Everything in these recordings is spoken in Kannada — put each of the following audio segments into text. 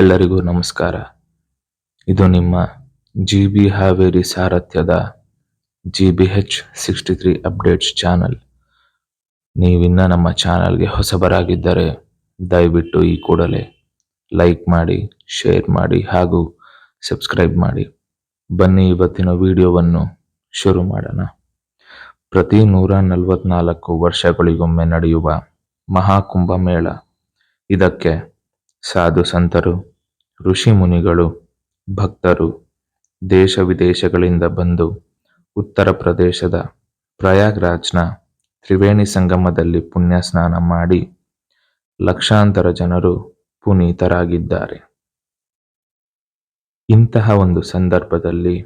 ಎಲ್ಲರಿಗೂ ನಮಸ್ಕಾರ. ಇದು ನಿಮ್ಮ G B Haveri ಸಾರಥ್ಯದ G B H sixty three updates channel. ನೀವಿನ್ನ ನಮ್ಮ ಚಾನಲ್ಗೆ ಹೊಸಬರಾಗಿದ್ದರೆ ದಯವಿಟ್ಟು ಈ ಕೂಡಲೇ ಲೈಕ್ ಮಾಡಿ, ಶೇರ್ ಮಾಡಿ ಹಾಗೂ ಸಬ್ಸ್ಕ್ರೈಬ್ ಮಾಡಿ. ಬನ್ನಿ ಇವತ್ತಿನ ವಿಡಿಯೋವನ್ನು ಶುರು ಮಾಡೋಣ. ಪ್ರತಿ ನೂರ ನಲವತ್ನಾಲ್ಕು ವರ್ಷಗಳಿಗೊಮ್ಮೆ ನಡೆಯುವ ಮಹಾಕುಂಭ ಮೇಳ. ಇದಕ್ಕೆ ಸಾಧು ಸಂತರು ಋಷಿ ಮುನಿಗಳು ಭಕ್ತರು ದೇಶ ವಿದೇಶಗಳಿಂದ ಬಂದು ಉತ್ತರ ಪ್ರದೇಶದ ಪ್ರಯಾಗ್ರಾಜ್ನ ತ್ರಿವೇಣಿ ಸಂಗಮದಲ್ಲಿ ಪುಣ್ಯ ಸ್ನಾನ ಮಾಡಿ ಲಕ್ಷಾಂತರ ಜನರು ಪುನೀತರಾಗಿದ್ದಾರೆ. ಇಂತಹ ಒಂದು ಸಂದರ್ಭದಲ್ಲಿ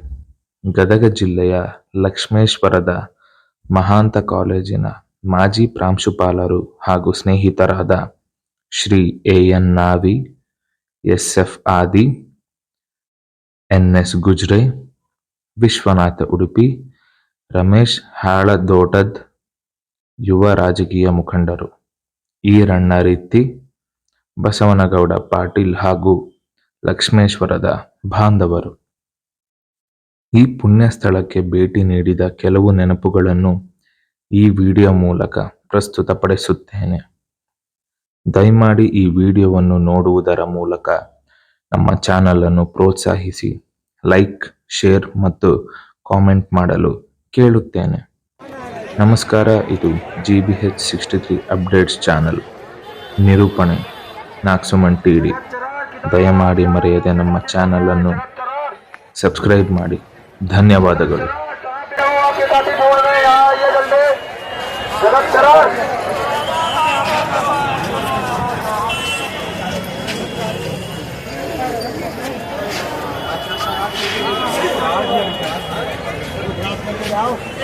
ಗದಗ ಜಿಲ್ಲೆಯ ಲಕ್ಷ್ಮೇಶ್ವರದ ಮಹಾಂತ ಕಾಲೇಜಿನ ಮಾಜಿ ಪ್ರಾಂಶುಪಾಲರು ಹಾಗೂ ಸ್ನೇಹಿತರಾದ Shri A N Navi S F Adi N S Gujre, Vishwanatha Udupi, Ramesh Haladotad ಯುವ ರಾಜಕೀಯ ಮುಖಂಡರು, ಈರಣ್ಣ ರೀತಿ ಬಸವನಗೌಡ ಪಾಟೀಲ್ ಹಾಗೂ ಲಕ್ಷ್ಮೇಶ್ವರದ ಬಾಂಧವರು. ಈ ಪುಣ್ಯ ಸ್ಥಳಕ್ಕೆ ಭೇಟಿ ನೀಡಿದ ಕೆಲವು ನೆನಪುಗಳನ್ನು ಈ ವಿಡಿಯೋ ಮೂಲಕ ಪ್ರಸ್ತುತಪಡಿಸುತ್ತೇನೆ. ದಯಮಾಡಿ ಈ ವಿಡಿಯೋವನ್ನು ನೋಡುವುದರ ಮೂಲಕ ನಮ್ಮ ಚಾನಲ್ ಅನ್ನು ಪ್ರೋತ್ಸಾಹಿಸಿ, ಲೈಕ್, ಶೇರ್ ಮತ್ತು ಕಾಮೆಂಟ್ ಮಾಡಲು ಕೇಳುತ್ತೇನೆ. ನಮಸ್ಕಾರ, ಇದು G B H sixty three updates channel. ನಿರೂಪಣೆ ನಾಕ್ಸುಮನ್ ಟಿ ಡಿ. ದಯಮಾಡಿ ಮರೆಯದೆ ನಮ್ಮ ಚಾನಲನ್ನು ಸಬ್ಸ್ಕ್ರೈಬ್ ಮಾಡಿ. ಧನ್ಯವಾದಗಳು. Oh.